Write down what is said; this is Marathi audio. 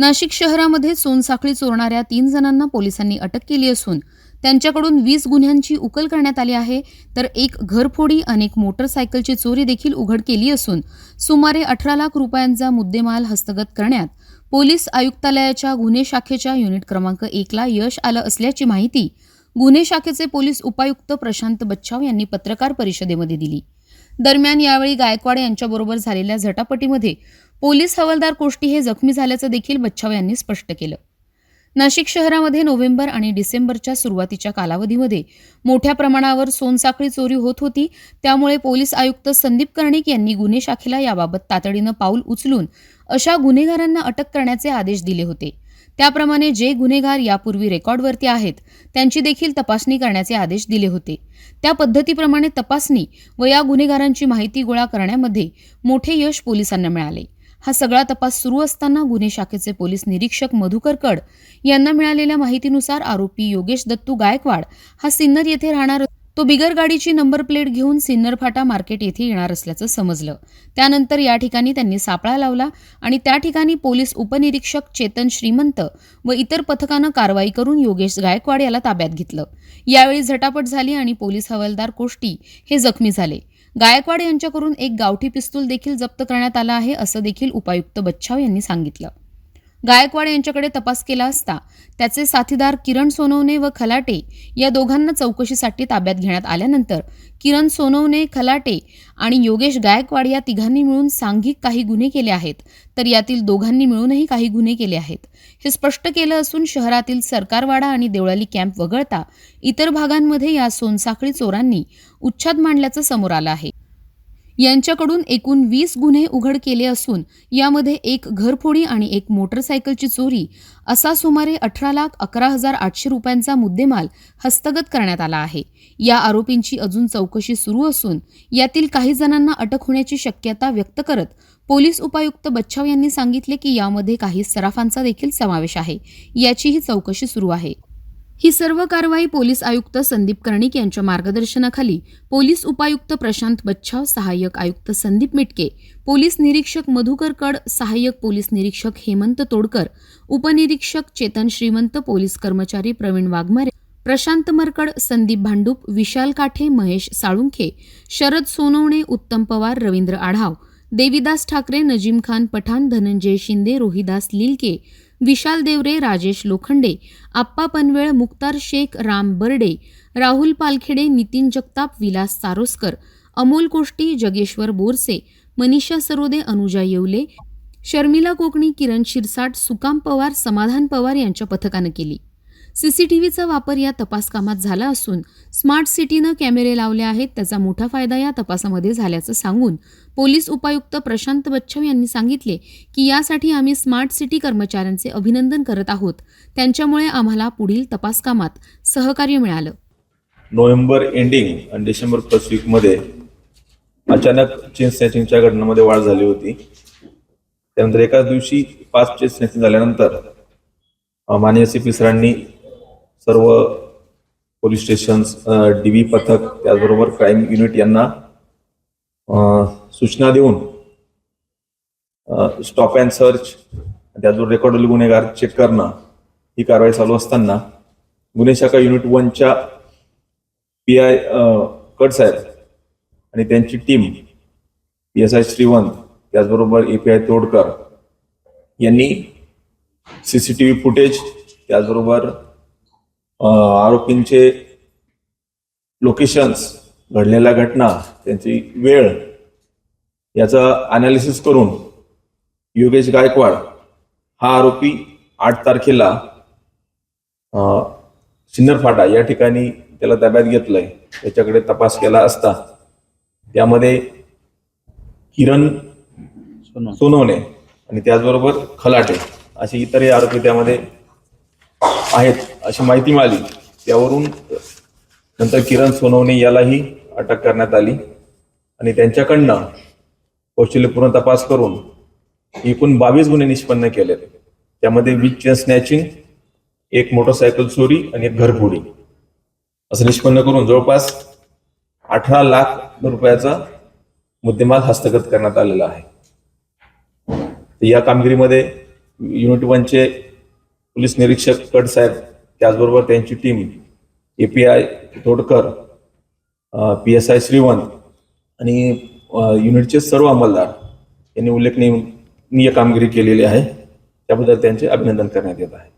नाशिक शहरामध्ये सोनसाखळी चोरणाऱ्या तीन जणांना पोलिसांनी अटक केली असून त्यांच्याकडून वीस गुन्ह्यांची उकल करण्यात आली आहे तर एक घरफोडी अनेक मोटरसायकलची चोरी देखील उघड केली असून सुमारे अठरा लाख रुपयांचा मुद्देमाल हस्तगत करण्यात पोलीस आयुक्तालयाच्या गुन्हे शाखेच्या युनिट क्रमांक एकला यश आलं असल्याची माहिती गुन्हे शाखेचे पोलीस उपायुक्त प्रशांत बच्छाव यांनी पत्रकार परिषदेमध्ये दिली. दरम्यान यावेळी गायकवाड यांच्याबरोबर झालेल्या झटापटीमध्ये पोलीस हवालदार कोष्टी हे जखमी झाल्याचं देखील बच्छाव यांनी स्पष्ट केलं. नाशिक शहरामध्ये नोव्हेंबर आणि डिसेंबरच्या सुरुवातीच्या कालावधीमध्ये मोठ्या प्रमाणावर सोनसाखळी चोरी होत होती. त्यामुळे पोलीस आयुक्त संदीप कर्णिक यांनी गुन्हे शाखेला याबाबत तातडीनं पाऊल उचलून अशा गुन्हेगारांना अटक करण्याचे आदेश दिले होते. त्याप्रमाणे जे गुन्हेगार यापूर्वी रेकॉर्डवरती आहेत त्यांची देखील तपासणी करण्याचे आदेश दिले होते. त्या पद्धतीप्रमाणे तपासणी व या गुन्हेगारांची माहिती गोळा करण्यामध्ये मोठे यश पोलिसांना मिळाले. हा सगळा तपास सुरू असताना गुन्हे शाखेचे पोलीस निरीक्षक मधुकर कड यांना मिळालेल्या माहितीनुसार आरोपी योगेश दत्तू गायकवाड हा सिन्नर येथे राहणार तो बिगर गाडीची नंबर प्लेट घेऊन सिन्नर फाटा मार्केट येथे येणार असल्याचं समजलं. त्यानंतर या ठिकाणी त्यांनी सापळा लावला आणि त्या ठिकाणी पोलीस उपनिरीक्षक चेतन श्रीमंत व इतर पथकानं कारवाई करून योगेश गायकवाड याला ताब्यात घेतलं. यावेळी झटापट झाली आणि पोलीस हवालदार कोष्टी हे जखमी झाले. गायकवाड यांच्याकडून एक गावठी पिस्तूल देखील जप्त करण्यात आला आहे असं देखील उपायुक्त बच्छाव यांनी सांगितलं. गायकवाड यांच्याकडे तपास केला असता त्याचे साथीदार किरण सोनवणे व खलाटे या दोघांना चौकशीसाठी ताब्यात घेण्यात आल्यानंतर किरण सोनवणे खलाटे आणि योगेश गायकवाड या तिघांनी मिळून सांघिक काही गुन्हे केले आहेत. तर यातील दोघांनी मिळूनही काही गुन्हे केले आहेत. हे स्पष्ट केलं असून शहरातील सरकारवाडा आणि देवळाली कॅम्प वगळता इतर भागांमध्ये या सोनसाखळी चोरांनी उच्छाद मांडल्याचं समोर आलं आहे. यांच्याकडून एकूण वीस गुन्हे उघड केले असून यामध्ये एक घरफोडी आणि एक मोटरसायकलची चोरी असा सुमारे अठरा लाख अकरा हजार आठशे रुपयांचा मुद्देमाल हस्तगत करण्यात आला आहे. या आरोपींची अजून चौकशी सुरू असून यातील काही जणांना अटक होण्याची शक्यता व्यक्त करत पोलीस उपायुक्त बच्छाव यांनी सांगितले की यामध्ये काही सराफांचा देखील समावेश आहे. याचीही चौकशी सुरू आहे. ही सर्व कारवाई पोलीस आयुक्त संदीप कर्णिक यांच्या मार्गदर्शनाखाली पोलीस उपायुक्त प्रशांत बच्छाव सहाय्यक आयुक्त संदीप मिटके पोलीस निरीक्षक मधुकर कड सहाय्यक पोलीस निरीक्षक हेमंत तोडकर उपनिरीक्षक चेतन श्रीमंत पोलीस कर्मचारी प्रवीण वाघमारे प्रशांत मरकड संदीप भांडूप विशाल काठे महेश साळुंखे शरद सोनवणे उत्तम पवार रवींद्र आढाव देविदास ठाकरे नजीम खान पठाण धनंजय शिंदे रोहिदास लिलके विशाल देवरे राजेश लोखंडे आप्पा पनवेळ मुक्तार शेख राम बर्डे राहुल पालखेडे नितीन जगताप विलास सारोस्कर अमोल कोष्टी जगेश्वर बोरसे मनीषा सरोदे अनुजा येवले शर्मिला कोकणी किरण शिरसाट सुकाम पवार समाधान पवार यांच्या पथकानं केली. सीसीटीव्हीचा वापर या तपास कामात झाला असून स्मार्ट सिटीनं कॅमेरे लावले आहेत त्याचा मोठा फायदा या तपासामध्ये झाल्याचं सांगून पोलीस उपायुक्त प्रशांत बच्छव यांनी सांगितले की यासाठी आम्ही स्मार्ट सिटी कर्मचाऱ्यांचे अभिनंदन करत आहोत. त्यांच्यामुळे आम्हाला पुढील तपास कामात सहकार्य मिळालं. नोव्हेंबर एंडिंग आणि डिसेंबर फर्स्ट वीकमध्ये अचानक चेन स्नॅचिंगच्या घटनांमध्ये वाढ झाली होती. त्यानंतर एकाच दिवशी पाच चेन स्नॅचिंग झाल्यानंतर माननीय सी पी सरांनी सर्व पोलीस स्टेशन्स डी व्ही पथक त्याचबरोबर क्राईम युनिट यांना सूचना देऊन स्टॉप अँड सर्च त्याचबरोबर रेकॉर्ड गुन्हेगार चेक करणं ही कारवाई चालू असताना गुन्हे शाखा युनिट वनच्या पी आय कट साहेब आणि त्यांची team P S I Shrivant त्याचबरोबर ए पी आय तोडकर यांनी C C T V footage त्याचबरोबर आरोपींचे लोकेशन्स घडलेल्या घटना त्यांची वेळ याचं अनालिसिस करून योगेश गायकवाड हा आरोपी आठ तारखेला सिन्नर फाटा या ठिकाणी त्याला ताब्यात घेतलंय. त्याच्याकडे तपास केला असता त्यामध्ये किरण सोनवणे आणि त्याचबरोबर खलाटे असे इतरही आरोपी त्यामध्ये आहेत. अशी माहिती मिळाली. त्यावरून नंतर किरण सोनवणे यालाही अटक करण्यात आली. आणि त्यांच्याकडनं कौशल्यपूर्ण तपास करून एकूण बावीस गुन्हे निष्पन्न केलेत त्यामध्ये वीज चेन स्नॅचिंग एक मोटरसायकल चोरी आणि एक घरफोडी. असं निष्पन्न करून जवळपास अठरा लाख रुपयाचा मुद्देमाल हस्तगत करण्यात आलेला आहे. तर या कामगिरीमध्ये युनिट वनचे पोलीस निरीक्षक कट साहेब त्याचबरोबर त्यांची team A P I Todkar P S I Shrivant आणि युनिटचे सर्व अंमलदार यांनी उल्लेखनीय कामगिरी केलेली आहे. त्याबद्दल त्यांचे अभिनंदन करण्यात येत आहे.